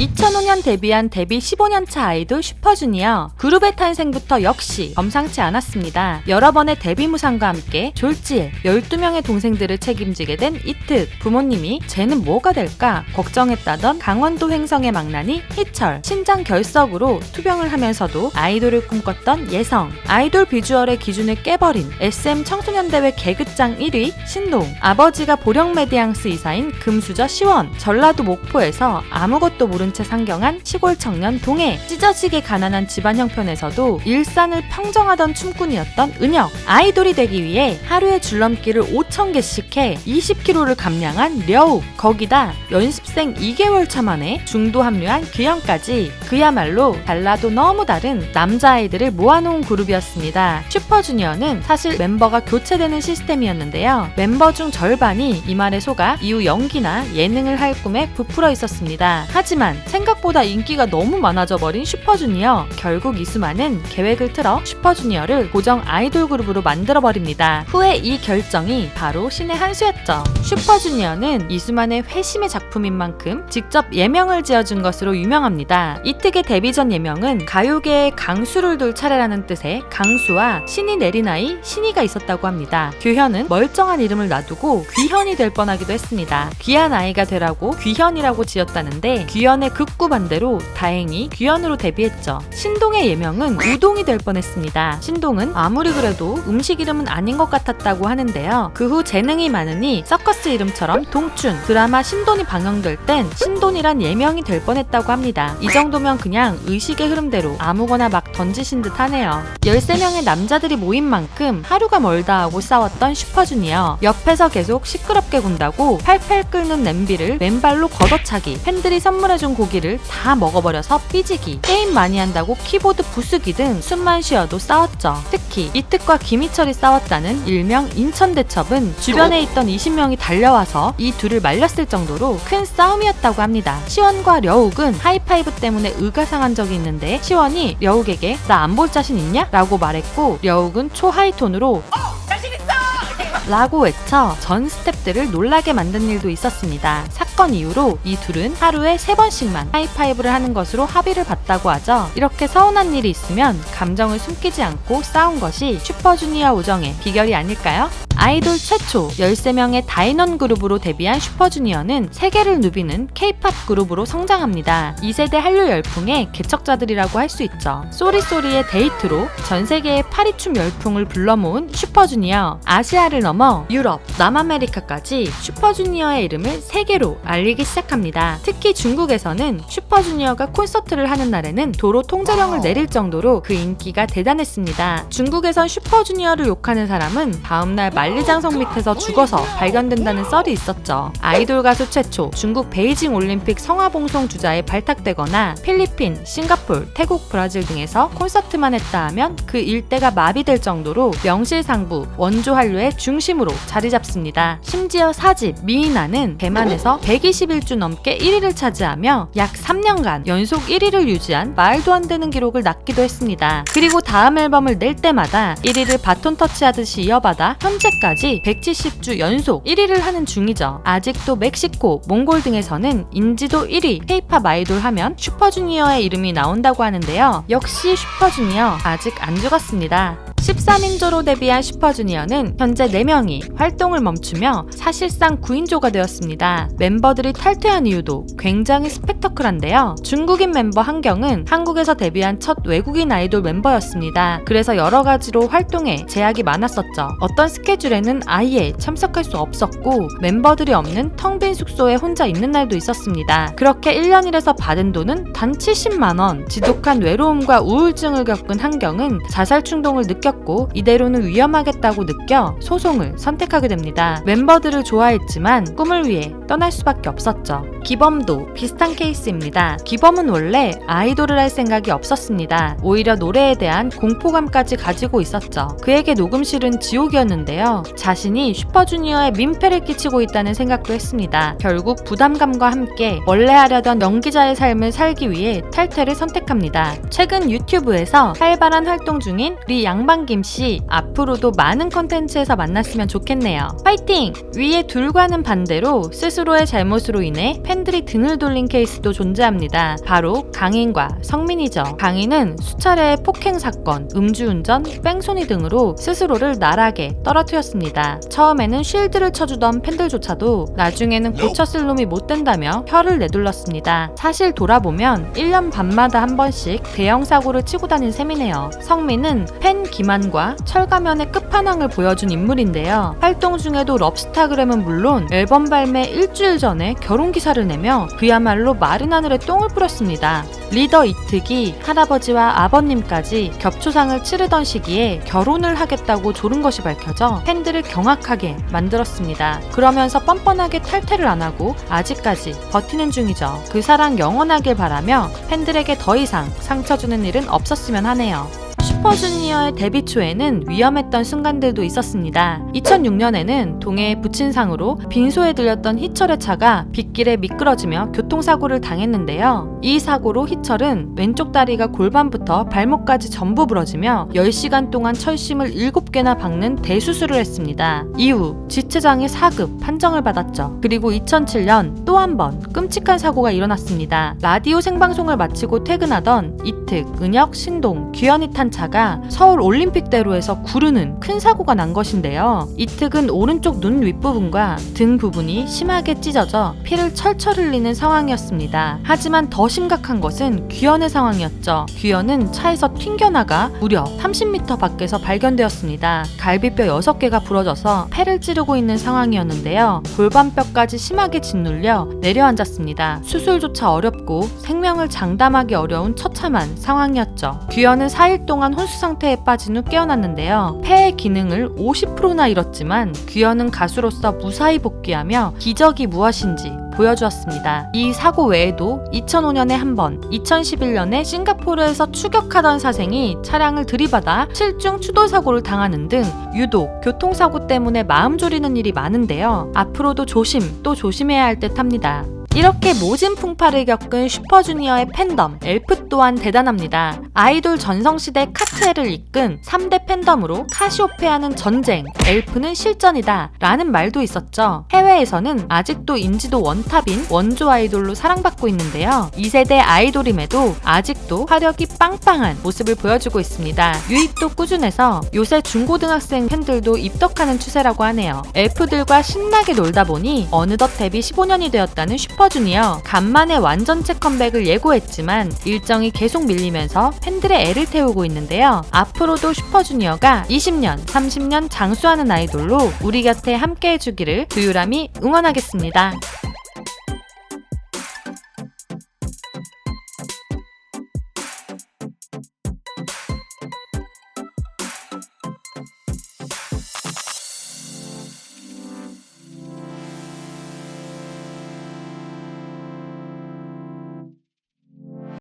2005년 데뷔한 데뷔 15년차 아이돌 슈퍼주니어 그룹의 탄생부터 역시 범상치 않았습니다. 여러 번의 데뷔 무상과 함께 졸지에 12명의 동생들을 책임지게 된 이특 부모님이 쟤는 뭐가 될까? 걱정했다던 강원도 횡성의 망나니 희철 신장 결석으로 투병을 하면서도 아이돌을 꿈꿨던 예성. 아이돌 비주얼의 기준을 깨버린 SM 청소년대회 개그장 1위 신동. 아버지가 보령 메디앙스 이사인 금수저 시원 전라도 목포에서 아무것도 모 른채 상경한 시골 청년 동해 찢어지게 가난한 집안 형편에서도 일산을 평정하던 춤꾼이었던 은혁 아이돌이 되기 위해 하루에 줄넘기를 5천 개씩 해 20kg를 감량한 려욱 거기다 연습생 2개월 차 만에 중도 합류한 규현까지 그야말로 달라도 너무 다른 남자아이들을 모아놓은 그룹이었습니다. 슈퍼주니어는 사실 멤버가 교체되는 시스템이었는데요. 멤버 중 절반이 이 말에 속아 이후 연기나 예능을 할 꿈에 부풀어 있었습니다. 하지만 생각보다 인기가 너무 많아져 버린 슈퍼주니어 결국 이수만은 계획을 틀어 슈퍼주니어를 고정 아이돌 그룹으로 만들어 버립니다. 후에 이 결정이 바로 신의 한 수였죠. 슈퍼주니어는 이수만의 회심의 작품인 만큼 직접 예명을 지어준 것으로 유명합니다. 이특의 데뷔 전 예명은 가요계의 강수를 둘 차례라는 뜻의 강수와 신이 내린 아이 신이가 있었다고 합니다. 규현은 멀쩡한 이름을 놔두고 귀현이 될 뻔하기도 했습니다. 귀한 아이가 되라고 귀현이라고 지었다는데 귀현의 극구 반대로 다행히 귀현으로 데뷔했죠. 신동의 예명은 우동이 될 뻔했습니다. 신동은 아무리 그래도 음식 이름은 아닌 것 같았다고 하는데요. 그 후 재능이 많으니 서커스 이름처럼 동춘 드라마 신돈이 방영될 땐 신돈이란 예명이 될 뻔했다고 합니다. 이 정도면 그냥 의식의 흐름대로 아무거나 막 던지신 듯 하네요. 13명의 남자들이 모인 만큼 하루가 멀다 하고 싸웠던 슈퍼주니어 옆에서 계속 시끄럽게 군다고 팔팔 끓는 냄비를 맨발로 걷어차기 팬들이 선물해준 고기를 다 먹어버려서 삐지기 게임 많이 한다고 키보드 부수기 등 숨만 쉬어도 싸웠죠. 특히 이특과 김희철이 싸웠다는 일명 인천대첩은 주변에 있던 20명이 달려와서 이 둘을 말렸을 정도로 큰 싸움이었다고 합니다. 시원과 려욱은 하이파이브 때문에 의가 상한 적이 있는데 시원이 려욱에게 나 안 볼 자신 있냐? 라고 말했고 려욱은 초하이톤으로 라고 외쳐 전 스탭들을 놀라게 만든 일도 있었습니다. 사 건 이후로 이 둘은 하루에 세 번씩만 하이파이브를 하는 것으로 합의를 봤다고 하죠. 이렇게 서운한 일이 있으면 감정을 숨기지 않고 싸운 것이 슈퍼주니어 우정의 비결이 아닐까요? 아이돌 최초 13명의 다인원 그룹으로 데뷔한 슈퍼주니어는 세계를 누비는 K-팝 그룹으로 성장합니다. 2세대 한류 열풍의 개척자들이라고 할 수 있죠. 쏘리쏘리의 데이트로 전 세계의 파리춤 열풍을 불러 모은 슈퍼주니어 아시아를 넘어 유럽, 남아메리카까지 슈퍼주니어의 이름을 세계로 알리기 시작합니다. 특히 중국에서는 슈퍼주니어가 콘서트를 하는 날에는 도로 통제령을 내릴 정도로 그 인기가 대단했습니다. 중국에선 슈퍼주니어를 욕하는 사람은 다음날 만리장성 밑에서 죽어서 발견된다는 썰이 있었죠. 아이돌 가수 최초 중국 베이징 올림픽 성화봉송 주자에 발탁되거나 필리핀, 싱가폴, 태국, 브라질 등에서 콘서트만 했다 하면 그 일대가 마비될 정도로 명실상부 원조 한류의 중심으로 자리 잡습니다. 심지어 4집 미이나는 대만에서 121주 넘게 1위를 차지하며 약 3년간 연속 1위를 유지한 말도 안 되는 기록을 낳기도 했습니다. 그리고 다음 앨범을 낼 때마다 1위를 바톤 터치하듯이 이어받아 현재까지 170주 연속 1위를 하는 중이죠. 아직도 멕시코, 몽골 등에서는 인지도 1위 K-팝 아이돌 하면 슈퍼주니어의 이름이 나온다고 하는데요. 역시 슈퍼주니어 아직 안 죽었습니다. 13인조로 데뷔한 슈퍼주니어는 현재 4명이 활동을 멈추며 사실상 9인조가 되었습니다. 멤버들이 탈퇴한 이유도 굉장히 스펙터클한데요. 중국인 멤버 한경은 한국에서 데뷔한 첫 외국인 아이돌 멤버였습니다. 그래서 여러 가지로 활동에 제약이 많았었죠. 어떤 스케줄에는 아예 참석할 수 없었고 멤버들이 없는 텅 빈 숙소에 혼자 있는 날도 있었습니다. 그렇게 1년 일에서 받은 돈은 단 70만 원. 지독한 외로움과 우울증을 겪은 한경은 자살 충동을 느꼈 고 이대로는 위험하겠다고 느껴 소송을 선택하게 됩니다. 멤버들을 좋아했지만 꿈을 위해 떠날 수밖에 없었죠. 기범도 비슷한 케이스입니다. 기범은 원래 아이돌을 할 생각이 없었습니다. 오히려 노래에 대한 공포감까지 가지고 있었죠. 그에게 녹음실은 지옥이었는데요. 자신이 슈퍼주니어에 민폐를 끼치고 있다는 생각도 했습니다. 결국 부담감과 함께 원래 하려던 연기자의 삶을 살기 위해 탈퇴를 선택합니다. 최근 유튜브에서 활발한 활동 중인 우리 양반김 씨 앞으로도 많은 컨텐츠에서 만났으면 좋겠네요. 파이팅! 위에 둘과는 반대로 스스로의 잘못으로 인해 팬들이 등을 돌린 케이스도 존재합니다. 바로 강인과 성민이죠. 강인은 수차례의 폭행 사건, 음주운전, 뺑소니 등으로 스스로를 나락에 떨어뜨렸습니다. 처음에는 쉴드를 쳐주던 팬들조차도 나중에는 고쳤을 놈이 못 된다며 혀를 내둘렀습니다. 사실 돌아보면 1년 반마다 한 번씩 대형 사고를 치고 다닌 셈이네요. 성민은 팬 기만과 철가면의 끝판왕을 보여준 인물인데요. 활동 중에도 럽스타그램은 물론 앨범 발매 일주일 전에 결혼 기사를 내며 그야말로 마른 하늘에 똥을 뿌렸습니다. 리더 이특이 할아버지와 아버님까지 겹초상을 치르던 시기에 결혼을 하겠다고 조른 것이 밝혀져 팬들을 경악하게 만들었습니다. 그러면서 뻔뻔하게 탈퇴를 안 하고 아직까지 버티는 중이죠. 그 사랑 영원하길 바라며 팬들에게 더 이상 상처 주는 일은 없었으면 하네요. 슈퍼주니어의 데뷔 초에는 위험했던 순간들도 있었습니다. 2006년에는 동해의 부친상으로 빈소에 들렸던 희철의 차가 빗길에 미끄러지며 교통사고를 당했는데요. 이 사고로 희철은 왼쪽 다리가 골반부터 발목까지 전부 부러지며 10시간 동안 철심을 7개나 박는 대수술을 했습니다. 이후 지체장애 4급 판정을 받았죠. 그리고 2007년 또 한 번 끔찍한 사고가 일어났습니다. 라디오 생방송을 마치고 퇴근하던 이특, 은혁, 신동, 규현이 탄 차가 서울 올림픽대로에서 구르는 큰 사고가 난 것인데요. 이특은 오른쪽 눈 윗부분과 등 부분이 심하게 찢어져 피를 철철 흘리는 상황이었습니다. 하지만 더 심각한 것은 규현의 상황이었죠. 규현은 차에서 튕겨나가 무려 30m 밖에서 발견되었습니다. 갈비뼈 6개가 부러져서 폐를 찌르고 있는 상황이었는데요. 골반뼈까지 심하게 짓눌려 내려앉았습니다. 수술조차 어렵고 생명을 장담하기 어려운 처참한 상황이었죠. 규현은 4일 동안 혼수 상태에 빠진 후 깨어났는데요. 폐의 기능을 50%나 잃었지만 규현은 가수로서 무사히 복귀하며 기적이 무엇인지 보여주었습니다. 이 사고 외에도 2005년에 한 번, 2011년에 싱가포르에서 추격하던 사생이 차량을 들이받아 7중 추돌 사고를 당하는 등 유독 교통사고 때문에 마음 졸이는 일이 많은데요. 앞으로도 조심 또 조심해야 할 듯 합니다. 이렇게 모진 풍파를 겪은 슈퍼주니어의 팬덤, 엘프 또한 대단합니다. 아이돌 전성시대 카트엘을 이끈 3대 팬덤으로 카시오페아는 전쟁, 엘프는 실전이다 라는 말도 있었죠. 해외에서는 아직도 인지도 원탑인 원조 아이돌로 사랑받고 있는데요. 2세대 아이돌임에도 아직도 화력이 빵빵한 모습을 보여주고 있습니다. 유입도 꾸준해서 요새 중고등학생 팬들도 입덕하는 추세라고 하네요. 엘프들과 신나게 놀다 보니 어느덧 데뷔 15년이 되었다는 슈퍼주니어 간만에 완전체 컴백을 예고했지만 일정이 계속 밀리면서 팬들의 애를 태우고 있는데요. 앞으로도 슈퍼주니어가 20년, 30년 장수하는 아이돌로 우리 곁에 함께 해주기를 두유람이 응원하겠습니다.